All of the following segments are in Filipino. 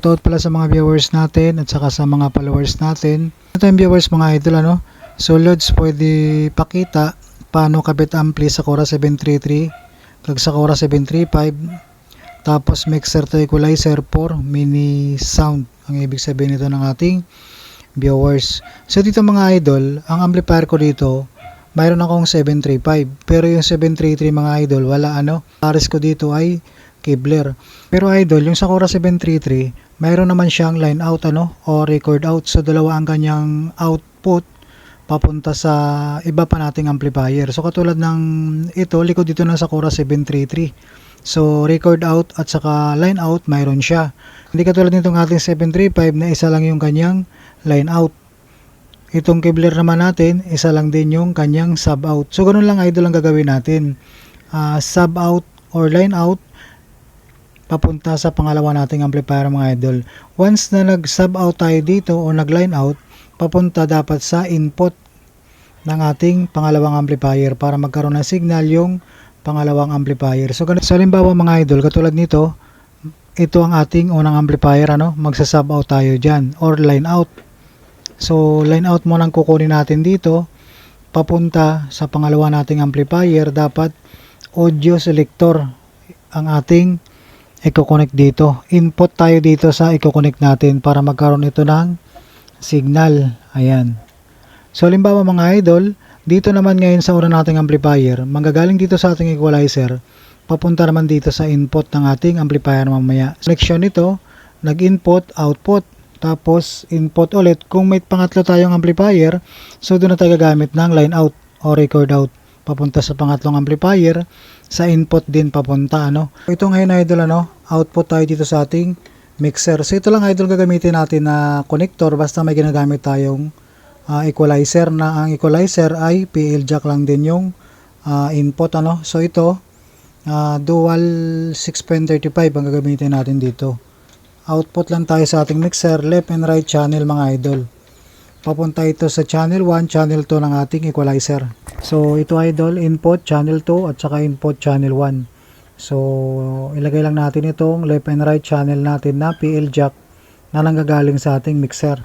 Shoutout pala sa mga viewers natin at saka sa mga followers natin. Ito yung viewers mga idol ano. So Lods, pwede pakita paano kabit ampli sa Cora 733 kag sa Cora 735 tapos mixer to equalizer for mini sound ang ibig sabihin nito ng ating viewers. So dito mga idol, ang amplifier ko dito mayroon akong 735 pero yung 733 mga idol wala ano. Pares ko dito ay Kevlar. Pero idol, yung sa Cora 733 mayroon naman siyang line out ano o record out. So dalawa ang kanyang output papunta sa iba pa nating amplifier. So katulad ng ito likod dito na sa Cora 733 so record out at saka line out mayroon siya. Hindi katulad nitong ating 735 na isa lang yung kanyang line out. Itong Kevlar naman natin isa lang din yung kanyang sub out so ganun lang idol ang gagawin natin. Ah, sub out or line out papunta sa pangalawa nating amplifier mga idol. Once na nag-sub out tayo dito o nag-line out, papunta dapat sa input ng ating pangalawang amplifier para magkaroon ng signal yung pangalawang amplifier. So, ganun- so halimbawa mga idol, katulad nito, ito ang ating unang amplifier, ano? magsa-sub out tayo dyan or line out. So, line out mo nang kukunin natin dito, papunta sa pangalawa nating amplifier, dapat audio selector ang ating i-connect dito. Input tayo dito sa i-connect natin para magkaroon ito ng signal. Ayan. So, halimbawa mga idol, dito naman ngayon sa una nating amplifier, manggagaling dito sa ating equalizer, papunta naman dito sa input ng ating amplifier mamaya. Connection nito, nag-input, output, tapos input ulit. Kung may pangatlo tayong amplifier, so doon na tayo gagamit ng line out o record out papunta sa pangatlong amplifier sa input din papunta ano. Ito ngayon idol ano output tayo dito sa ating mixer. So ito lang idol gagamitin natin na connector basta may ginagamit tayong ah, equalizer na ang equalizer ay PL jack lang din yung ah, input ano. So ito ah, dual 6.35 ang gagamitin natin dito. Output lang tayo sa ating mixer left and right channel mga idol. Papunta ito sa channel 1, channel 2 ng ating equalizer. So ito idol, input channel 2 at saka input channel 1. So ilagay lang natin itong left and right channel natin na PL jack na nanggagaling sa ating mixer.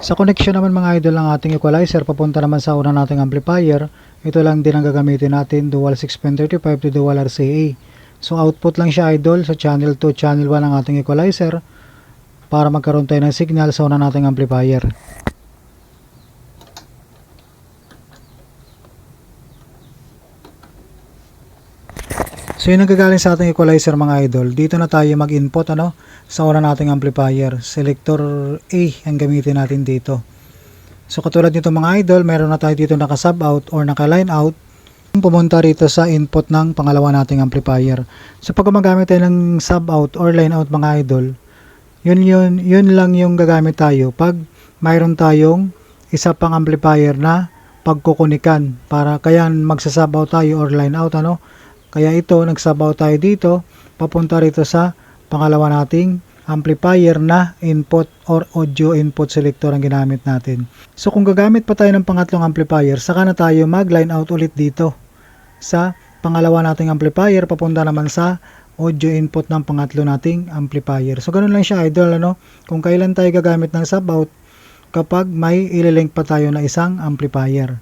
Sa connection naman mga idol ng ating equalizer papunta naman sa una nating amplifier, ito lang din ang gagamitin natin dual 6.35 to dual RCA. So output lang siya idol sa channel 2, channel 1 ng ating equalizer para magkaroon tayo ng signal sa una nating amplifier. So yun ang gagaling sa ating equalizer mga idol. Dito na tayo mag-input ano, sa una nating amplifier. Selector A ang gamitin natin dito. So katulad nito mga idol, meron na tayo dito naka-sub out or naka-line out. Pumunta rito sa input ng pangalawa nating amplifier. So pag gumagamit tayo ng sub out or line out mga idol, yun yun yun lang yung gagamit tayo pag mayroon tayong isa pang amplifier na pagkukunikan para kaya magsasabaw tayo or line out ano kaya ito nagsabaw tayo dito papunta rito sa pangalawa nating amplifier na input or audio input selector ang ginamit natin so kung gagamit pa tayo ng pangatlong amplifier saka na tayo mag line out ulit dito sa pangalawa nating amplifier papunta naman sa audio input ng pangatlo nating amplifier. So, ganun lang siya idol, ano? Kung kailan tayo gagamit ng sub out, kapag may ililink pa tayo na isang amplifier.